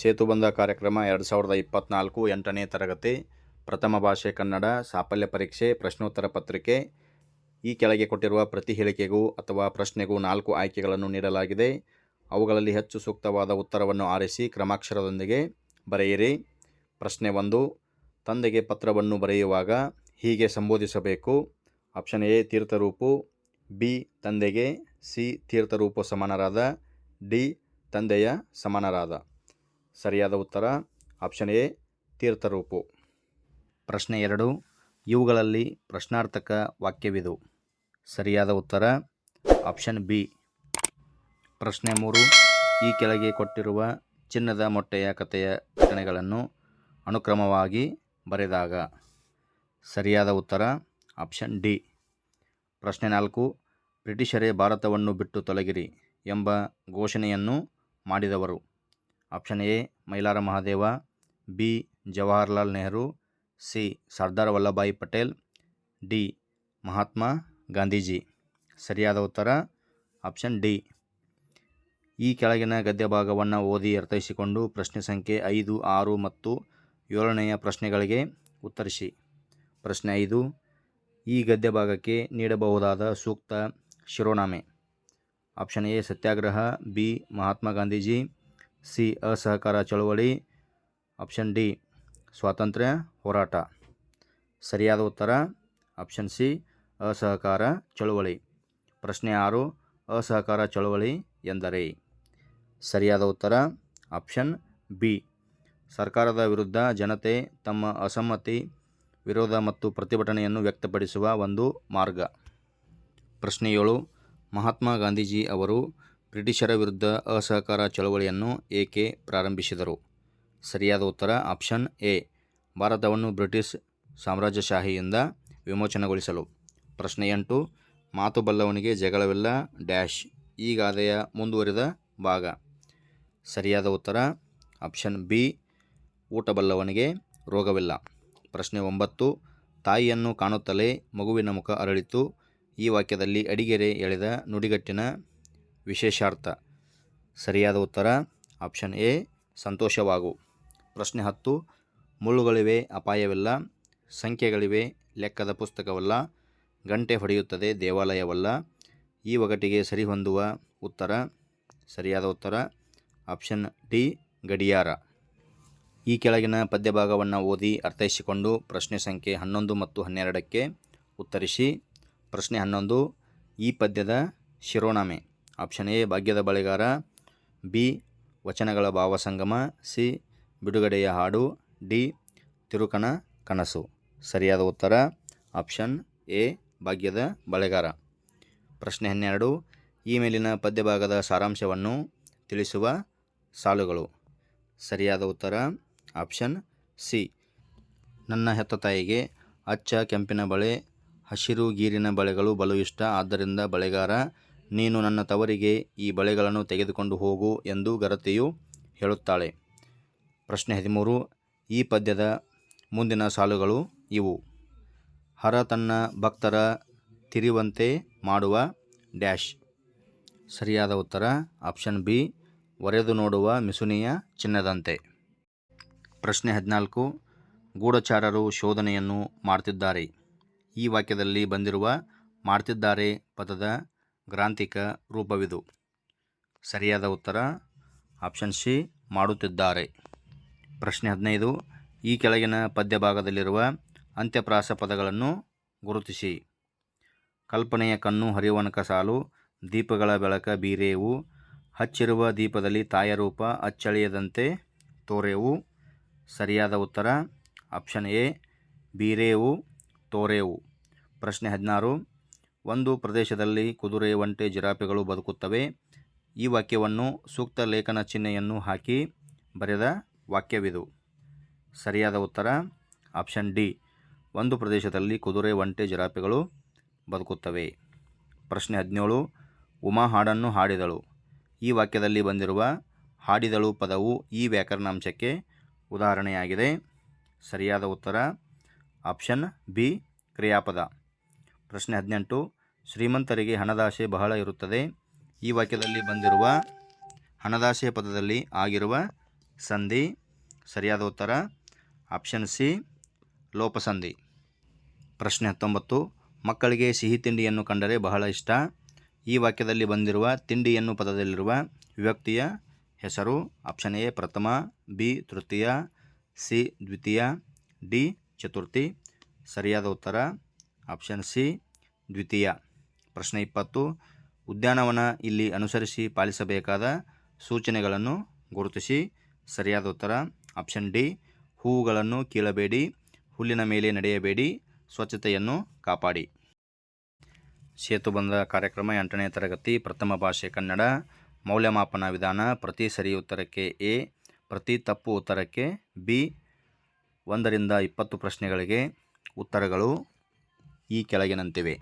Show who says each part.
Speaker 1: ಸೇತುಬಂಧ ಕಾರ್ಯಕ್ರಮ ಎರಡು ಸಾವಿರದ ಇಪ್ಪತ್ತ್ನಾಲ್ಕು ಎಂಟನೇ ತರಗತಿ. ಪ್ರಥಮ ಭಾಷೆ ಕನ್ನಡ, ಸಾಫಲ್ಯ ಪರೀಕ್ಷೆ, ಪ್ರಶ್ನೋತ್ತರ ಪತ್ರಿಕೆ. ಈ ಕೆಳಗೆ ಕೊಟ್ಟಿರುವ ಪ್ರತಿ ಹೇಳಿಕೆಗೂ ಅಥವಾ ಪ್ರಶ್ನೆಗೂ ನಾಲ್ಕು ಆಯ್ಕೆಗಳನ್ನು ನೀಡಲಾಗಿದೆ. ಅವುಗಳಲ್ಲಿ ಹೆಚ್ಚು ಸೂಕ್ತವಾದ ಉತ್ತರವನ್ನು ಆರಿಸಿ ಕ್ರಮಾಕ್ಷರದೊಂದಿಗೆ ಬರೆಯಿರಿ. ಪ್ರಶ್ನೆ ಒಂದು, ತಂದೆಗೆ ಪತ್ರವನ್ನು ಬರೆಯುವಾಗ ಹೀಗೆ ಸಂಬೋಧಿಸಬೇಕು. ಆಪ್ಷನ್ ಎ, ತೀರ್ಥರೂಪು, ಬಿ, ತಂದೆಗೆ, ಸಿ, ತೀರ್ಥರೂಪು ಸಮಾನರಾದ, ಡಿ, ತಂದೆಯ ಸಮಾನರಾದ. ಸರಿಯಾದ ಉತ್ತರ, ಆಪ್ಷನ್ ಎ, ತೀರ್ಥರೂಪು. ಪ್ರಶ್ನೆ ಎರಡು, ಇವುಗಳಲ್ಲಿ ಪ್ರಶ್ನಾರ್ಥಕ ವಾಕ್ಯವಿದು. ಸರಿಯಾದ ಉತ್ತರ, ಆಪ್ಷನ್ ಬಿ. ಪ್ರಶ್ನೆ ಮೂರು, ಈ ಕೆಳಗೆ ಕೊಟ್ಟಿರುವ ಚಿನ್ನದ ಮೊಟ್ಟೆಯ ಕಥೆಯ ಘಟನೆಗಳನ್ನು ಅನುಕ್ರಮವಾಗಿ ಬರೆದಾಗ. ಸರಿಯಾದ ಉತ್ತರ, ಆಪ್ಷನ್ ಡಿ. ಪ್ರಶ್ನೆ ನಾಲ್ಕು, ಬ್ರಿಟಿಷರೇ ಭಾರತವನ್ನು ಬಿಟ್ಟು ತೊಲಗಿರಿ ಎಂಬ ಘೋಷಣೆಯನ್ನು ಮಾಡಿದವರು. Option A, Mailara Mahadeva, B, Jawaharlal Nehru, C, Sardar Vallabhbhai Patel, D, Mahatma Gandhiji. ಸರಿಯಾದ ಉತ್ತರ ಆಪ್ಷನ್ ಡಿ. ಈ ಕೆಳಗಿನ ಗದ್ಯ ಭಾಗವನ್ನು ಓದಿ ಅರ್ಥೈಸಿಕೊಂಡು ಪ್ರಶ್ನೆ ಸಂಖ್ಯೆ ಐದು, ಆರು ಮತ್ತು ಏಳನೆಯ ಪ್ರಶ್ನೆಗಳಿಗೆ ಉತ್ತರಿಸಿ. ಪ್ರಶ್ನೆ ಐದು, ಈ ಗದ್ಯ ಭಾಗಕ್ಕೆ ನೀಡಬಹುದಾದ ಸೂಕ್ತ ಶಿರೋನಾಮೆ. Option A, Satyagraha, B, Mahatma Gandhiji C. ಅಸಹಕಾರ ಚಳುವಳಿ. Option D. ಸ್ವಾತಂತ್ರ್ಯ ಹೋರಾಟ. ಸರಿಯಾದ ಉತ್ತರ. Option C. ಅಸಹಕಾರ ಚಳುವಳಿ. ಪ್ರಶ್ನೆ ಆರು. ಅಸಹಕಾರ ಚಳುವಳಿ ಎಂದರೆ? ಸರಿಯಾದ ಉತ್ತರ. Option B. ಸರ್ಕಾರದ ವಿರುದ್ಧ ಜನತೆ ತಮ್ಮ ಅಸಮ್ಮತಿ, ವಿರೋಧ ಮತ್ತು ಪ್ರತಿಭಟನೆಯನ್ನು ವ್ಯಕ್ತಪಡಿಸುವ ಒಂದು ಮಾರ್ಗ. ಪ್ರಶ್ನೆ ಏಳು. ಮಹಾತ್ಮ ಗಾಂಧೀಜಿ ಅವರು ಬ್ರಿಟಿಷರ ವಿರುದ್ಧ ಅಸಹಕಾರ ಚಳವಳಿಯನ್ನು ಏಕೆ ಪ್ರಾರಂಭಿಸಿದರು? ಸರಿಯಾದ ಉತ್ತರ, ಆಪ್ಷನ್ ಎ. ಭಾರತವನ್ನು ಬ್ರಿಟಿಷ್ ಸಾಮ್ರಾಜ್ಯಶಾಹಿಯಿಂದ ವಿಮೋಚನೆಗೊಳಿಸಲು. ಪ್ರಶ್ನೆ ಎಂಟು, ಮಾತು ಬಲ್ಲವನಿಗೆ ಜಗಳವಿಲ್ಲ ಡ್ಯಾಶ್ ಈ ಗಾದೆಯ ಮುಂದುವರಿದ ಭಾಗ. ಸರಿಯಾದ ಉತ್ತರ, ಆಪ್ಷನ್ ಬಿ, ಊಟ ಬಲ್ಲವನಿಗೆ ರೋಗವಿಲ್ಲ. ಪ್ರಶ್ನೆ ಒಂಬತ್ತು, ತಾಯಿಯನ್ನು ಕಾಣುತ್ತಲೇ ಮಗುವಿನ ಮುಖ ಅರಳಿತು. ಈ ವಾಕ್ಯದಲ್ಲಿ ಅಡಿಗೆರೆ ಎಳೆದ ನುಡಿಗಟ್ಟಿನ ವಿಶೇಷಾರ್ಥ. ಸರಿಯಾದ ಉತ್ತರ? ಆಪ್ಷನ್ ಎ, ಸಂತೋಷವಾಗು. ಪ್ರಶ್ನೆ ಹತ್ತು, ಮುಳ್ಳುಗಳಿವೆ, ಅಪಾಯವಿಲ್ಲ, ಸಂಖ್ಯೆಗಳಿವೆ, ಲೆಕ್ಕದ ಪುಸ್ತಕವಲ್ಲ, ಗಂಟೆ ಹೊಡೆಯುತ್ತದೆ, ದೇವಾಲಯವಲ್ಲ, ಈ ಒಗಟಿಗೆ ಸರಿಹೊಂದುವ ಉತ್ತರ? ಸರಿಯಾದ ಉತ್ತರ? ಆಪ್ಷನ್ ಡಿ, ಗಡಿಯಾರ. ಈ ಕೆಳಗಿನ ಪದ್ಯಭಾಗವನ್ನು ಓದಿ ಅರ್ಥೈಸಿಕೊಂಡು ಪ್ರಶ್ನೆ ಸಂಖ್ಯೆ ಹನ್ನೊಂದು ಮತ್ತು ಹನ್ನೆರಡಕ್ಕೆ ಉತ್ತರಿಸಿ. ಪ್ರಶ್ನೆ ಹನ್ನೊಂದು, ಈ ಪದ್ಯದ ಶಿರೋನಾಮೆ. Option A, Bhagyada Balegara. B, ವಚನಗಳ ಭಾವಸಂಗಮ ಸಿ, ಬಿಡುಗಡೆಯ ಹಾಡು. ಡಿ, ತಿರುಕಣ ಕನಸು. ಸರಿಯಾದ ಉತ್ತರ? ಆಪ್ಷನ್ ಎ, ಭಾಗ್ಯದ ಬಳೆಗಾರ. ಪ್ರಶ್ನೆ ಹನ್ನೆರಡು. ಈ ಮೇಲಿನ ಪದ್ಯಭಾಗದ ಸಾರಾಂಶವನ್ನು ತಿಳಿಸುವ ಸಾಲುಗಳು. ಸರಿಯಾದ ಉತ್ತರ? Option C. ನನ್ನ ಹೆತ್ತ ತಾಯಿಗೆ ಅಚ್ಚ ಕೆಂಪಿನ ಬಳೆ, ಹಸಿರು ಗೀರಿನ ಬಳೆಗಳು ಬಲು ಇಷ್ಟ. ಆದ್ದರಿಂದ ಬಳೆಗಾರ ನೀನು ನನ್ನ ತವರಿಗೆ ಈ ಬಳೆಗಳನ್ನು ತೆಗೆದುಕೊಂಡು ಹೋಗು ಎಂದು ಗರತಿಯು ಹೇಳುತ್ತಾಳೆ. ಪ್ರಶ್ನೆ ಹದಿಮೂರು, ಈ ಪದ್ಯದ ಮುಂದಿನ ಸಾಲುಗಳು ಇವು. ಹರ ತನ್ನ ಭಕ್ತರ ತಿರಿವಂತೆ ಮಾಡುವ ಡ್ಯಾಶ್. ಸರಿಯಾದ ಉತ್ತರ, ಆಪ್ಷನ್ ಬಿ, ಒರೆದು ನೋಡುವ ಮಿಸುನಿಯ ಚಿನ್ನದಂತೆ. ಪ್ರಶ್ನೆ ಹದಿನಾಲ್ಕು, ಗೂಢಚಾರರು ಶೋಧನೆಯನ್ನು ಮಾಡ್ತಿದ್ದಾರೆ. ಈ ವಾಕ್ಯದಲ್ಲಿ ಬಂದಿರುವ ಮಾಡ್ತಿದ್ದಾರೆ ಪದದ ಗ್ರಾಂಥಿಕ ರೂಪವಿದು. ಸರಿಯಾದ ಉತ್ತರ? ಆಪ್ಷನ್ ಸಿ, ಮಾಡುತ್ತಿದ್ದಾರೆ. ಪ್ರಶ್ನೆ ಹದಿನೈದು. ಈ ಕೆಳಗಿನ ಪದ್ಯ ಭಾಗದಲ್ಲಿರುವ ಅಂತ್ಯಪ್ರಾಸ ಪದಗಳನ್ನು ಗುರುತಿಸಿ. ಕಲ್ಪನೆಯ ಕಣ್ಣು ಹರಿವನಕ ಸಾಲು, ದೀಪಗಳ ಬೆಳಕ ಬೀರೇವು, ಹಚ್ಚಿರುವ ದೀಪದಲ್ಲಿ ತಾಯ ರೂಪ ಅಚ್ಚಳಿಯದಂತೆ ತೋರೆವು. ಸರಿಯಾದ ಉತ್ತರ? ಆಪ್ಷನ್ ಎ, ಬೀರೇವು, ತೋರೆವು. ಪ್ರಶ್ನೆ ಹದಿನಾರು. ಒಂದು ಪ್ರದೇಶದಲ್ಲಿ ಕುದುರೆ, ಒಂಟೆ, ಜಿರಾಫೆಗಳು ಬದುಕುತ್ತವೆ. ಈ ವಾಕ್ಯವನ್ನು ಸೂಕ್ತ ಲೇಖನ ಚಿಹ್ನೆಯನ್ನು ಹಾಕಿ ಬರೆದ ವಾಕ್ಯವಿದು. ಸರಿಯಾದ ಉತ್ತರ, ಆಪ್ಷನ್ ಡಿ. ಒಂದು ಪ್ರದೇಶದಲ್ಲಿ ಕುದುರೆ, ಒಂಟೆ, ಜಿರಾಫೆಗಳು ಬದುಕುತ್ತವೆ. ಪ್ರಶ್ನೆ ಹದಿನೇಳು, ಉಮಾ ಹಾಡನ್ನು ಹಾಡಿದಳು. ಈ ವಾಕ್ಯದಲ್ಲಿ ಬಂದಿರುವ ಹಾಡಿದಳು ಪದವು ಈ ವ್ಯಾಕರಣಾಂಶಕ್ಕೆ ಉದಾಹರಣೆಯಾಗಿದೆ. ಸರಿಯಾದ ಉತ್ತರ, ಆಪ್ಷನ್ ಬಿ, ಕ್ರಿಯಾಪದ. ಪ್ರಶ್ನೆ ಹದಿನೆಂಟು ಶ್ರೀಮಂತರಿಗೆ ಹಣದಾಸೆ ಬಹಳ ಇರುತ್ತದೆ. ಈ ವಾಕ್ಯದಲ್ಲಿ ಬಂದಿರುವ ಹಣದಾಸೆ ಪದದಲ್ಲಿ ಆಗಿರುವ ಸಂಧಿ, ಸರಿಯಾದ ಉತ್ತರ ಆಪ್ಷನ್ ಸಿ ಲೋಪಸಂಧಿ. ಪ್ರಶ್ನೆ ಹತ್ತೊಂಬತ್ತು, ಮಕ್ಕಳಿಗೆ ಸಿಹಿ ತಿಂಡಿಯನ್ನು ಕಂಡರೆ ಬಹಳ ಇಷ್ಟ. ಈ ವಾಕ್ಯದಲ್ಲಿ ಬಂದಿರುವ ತಿಂಡಿಯನ್ನು ಪದದಲ್ಲಿರುವ ವ್ಯಕ್ತಿಯ ಹೆಸರು ಆಪ್ಷನ್ ಎ ಪ್ರಥಮ ಬಿ ತೃತೀಯ ಸಿ ದ್ವಿತೀಯ ಡಿ ಚತುರ್ಥಿ. ಸರಿಯಾದ ಉತ್ತರ ಆಪ್ಷನ್ ಸಿ ದ್ವಿತೀಯ. ಪ್ರಶ್ನೆ ಇಪ್ಪತ್ತು, ಉದ್ಯಾನವನ ಇಲ್ಲಿ ಅನುಸರಿಸಿ ಪಾಲಿಸಬೇಕಾದ ಸೂಚನೆಗಳನ್ನು ಗುರುತಿಸಿ. ಸರಿಯಾದ ಉತ್ತರ, ಆಪ್ಷನ್ ಡಿ, ಹೂವುಗಳನ್ನು ಕೀಳಬೇಡಿ, ಹುಲ್ಲಿನ ಮೇಲೆ ನಡೆಯಬೇಡಿ, ಸ್ವಚ್ಛತೆಯನ್ನು ಕಾಪಾಡಿ. ಸೇತುಬಂಧ ಕಾರ್ಯಕ್ರಮ ಎಂಟನೇ ತರಗತಿ, ಪ್ರಥಮ ಭಾಷೆ ಕನ್ನಡ, ಮೌಲ್ಯಮಾಪನ ವಿಧಾನ ಪ್ರತಿ ಸರಿ ಉತ್ತರಕ್ಕೆ ಎ, ಪ್ರತಿ ತಪ್ಪು ಉತ್ತರಕ್ಕೆ ಬಿ, ಒಂದರಿಂದ ಇಪ್ಪತ್ತು ಪ್ರಶ್ನೆಗಳಿಗೆ ಉತ್ತರಗಳು ಈ ಕೆಳಗಿನಂತಿವೆ.